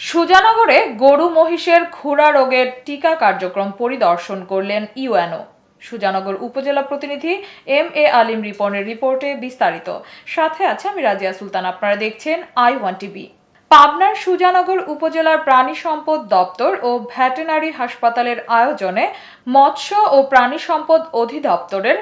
সুজানগরে গরু মহিষের খুরা রোগের টিকা কার্যক্রম পরিদর্শন করলেন ইউএনও। সুজানগর উপজেলা প্রতিনিধি এম এ আলিম রিপনের রিপোর্টে বিস্তারিত। সাথে আছে আমি রাজিয়া সুলতান, আপনারা দেখছেন আই ওয়ান টিভি। পাবনার সুজানগর উপজেলার প্রাণী সম্পদ দপ্তর ও ভেটেনারি হাসপাতালের আয়োজনে মৎস্য ও প্রাণী সম্পদ অধিদপ্তরের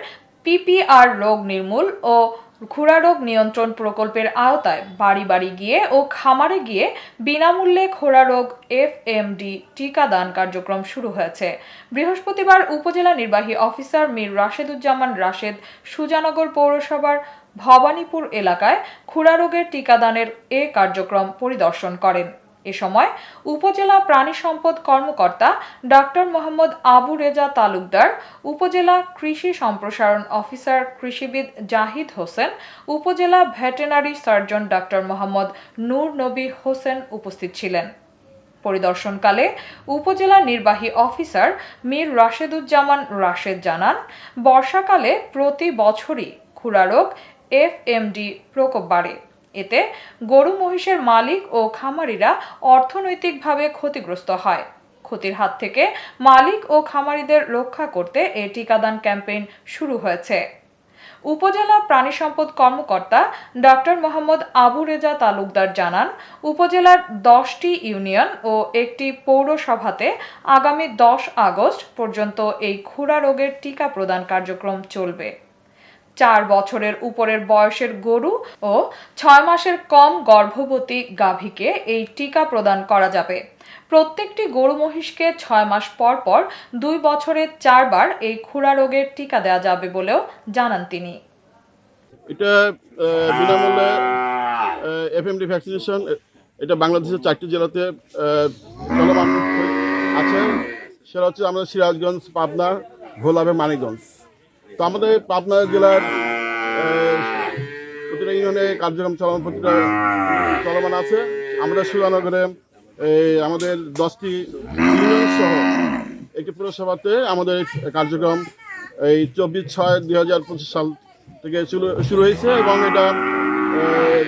পিপিআর রোগ নির্মূল ও খুরা রোগ নিয়ন্ত্রণ প্রকল্পের আওতায় বাড়ি বাড়ি গিয়ে ও খামারে গিয়ে বিনামূল্যে ঘোড়া রোগ এফএমডি টিকাদান কার্যক্রম শুরু হয়েছে। বৃহস্পতিবার উপজেলা নির্বাহী অফিসার মীর রাশেদুজ্জামান রাশেদ সুজানগর পৌরসভার ভবানীপুর এলাকায় খুরা রোগের টিকাদানের এ কার্যক্রম পরিদর্শন করেন। এ সময় উপজেলা প্রাণী সম্পদ কর্মকর্তা ডক্টর মোহাম্মদ আবু রেজা তালুকদার, উপজেলা কৃষি সম্প্রসারণ অফিসার কৃষিবিদ জাহিদ হোসেন, উপজেলা veterinary surgeon doctor Mohammad Nur Nabi Hossain উপস্থিত ছিলেন। পরিদর্শনকালে উপজেলা নির্বাহী অফিসার মীর রাশেদুজ্জামান রাশেদ জানান, বর্ষাকালে প্রতি বছরই খুরা রোগ এফএমডি প্রকোপ বাড়ে। এতে গরু মহিষের মালিক ও খামারিরা অর্থনৈতিকভাবে ক্ষতিগ্রস্ত হয়। ক্ষতির হাত থেকে মালিক ও খামারিদের রক্ষা করতে এই টিকাদান ক্যাম্পেইন শুরু হয়েছে। উপজেলা প্রাণী সম্পদ কর্মকর্তা ডক্টর মোহাম্মদ আবু রেজা তালুকদার জানান, উপজেলার দশটি ইউনিয়ন ও একটি পৌরসভাতে আগামী দশ আগস্ট পর্যন্ত এই খুরা রোগের টিকা প্রদান কার্যক্রম চলবে। চার বছরের উপরের বয়সের গরু ও ছয় মাসের কম গর্ভবতী গাভীকে এই টিকা প্রদান করা যাবে। প্রত্যেকটি গরু মহিষকে ছয় মাস পর পর দুই বছরে চারবার এই খুরা রোগের টিকা দেওয়া যাবে বলেও জানান তিনি। এটা বিনামূল্যে এফএমডি ভ্যাকসিনেশন এটা বাংলাদেশের চারটি জেলাতে আছে। সেটা হচ্ছে আমাদের সিরাজগঞ্জ, পাবনা, ভোলা এবং মানিকগঞ্জ। তো আমাদের পাবনা জেলার প্রতিটা ইউনিয়নে কার্যক্রম চলমান প্রতিটা চলমান আছে। আমরা সুরানগরে এই আমাদের দশটি ইউনিয়ন সহ একটি পুরসভাতে আমাদের কার্যক্রম এই চব্বিশ ছয় দুই হাজার পঁচিশ সাল থেকে শুরু শুরু হয়েছে এবং এটা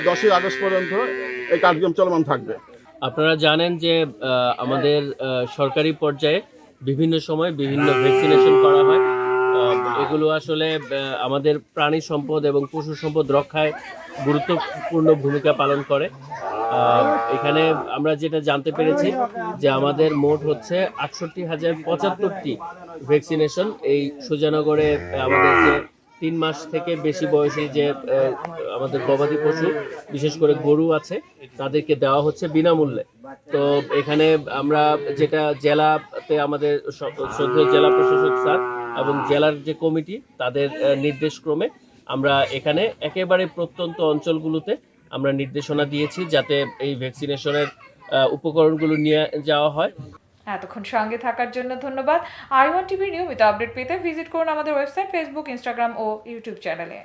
দশই আগস্ট পর্যন্ত এই কার্যক্রম চলমান থাকবে। আপনারা জানেন যে আমাদের সরকারি পর্যায়ে বিভিন্ন সময় বিভিন্ন ভ্যাকসিনেশন করা হয়। এগুলো আসলে আমাদের প্রাণী সম্পদ এবং পশু সম্পদ রক্ষায় গুরুত্বপূর্ণ ভূমিকা পালন করে। এখানে আমরা যেটা জানতে পেরেছি যে আমাদের মোট হচ্ছে আটষট্টি হাজার পঁচাত্তরটি ভ্যাকসিনেশন। এই সুজানগরে আমাদের যে তিন মাস থেকে বেশি বয়সী যে আমাদের গবাদি পশু, বিশেষ করে গরু আছে, তাদেরকে দেওয়া হচ্ছে বিনামূল্যে। তো এখানে আমরা যেটা জেলাতে আমাদের জেলা প্রশাসক স্যার এবং জেলার যে কমিটি তাদের নির্দেশক্রমে আমরা এখানে একেবারে প্রত্যন্ত অঞ্চলগুলোতে আমরা নির্দেশনা দিয়েছি যাতে এই ভ্যাকসিনেশনের উপকরণগুলো নিয়ে যাওয়া হয়। এতক্ষণ সঙ্গে থাকার জন্য ধন্যবাদ। আই ওয়ান টিভির নিয়মিত আপডেট পেতে ভিজিট করুন আমাদের ওয়েবসাইট ফেসবুক ইনস্টাগ্রাম ও ইউটিউব চ্যানেলে।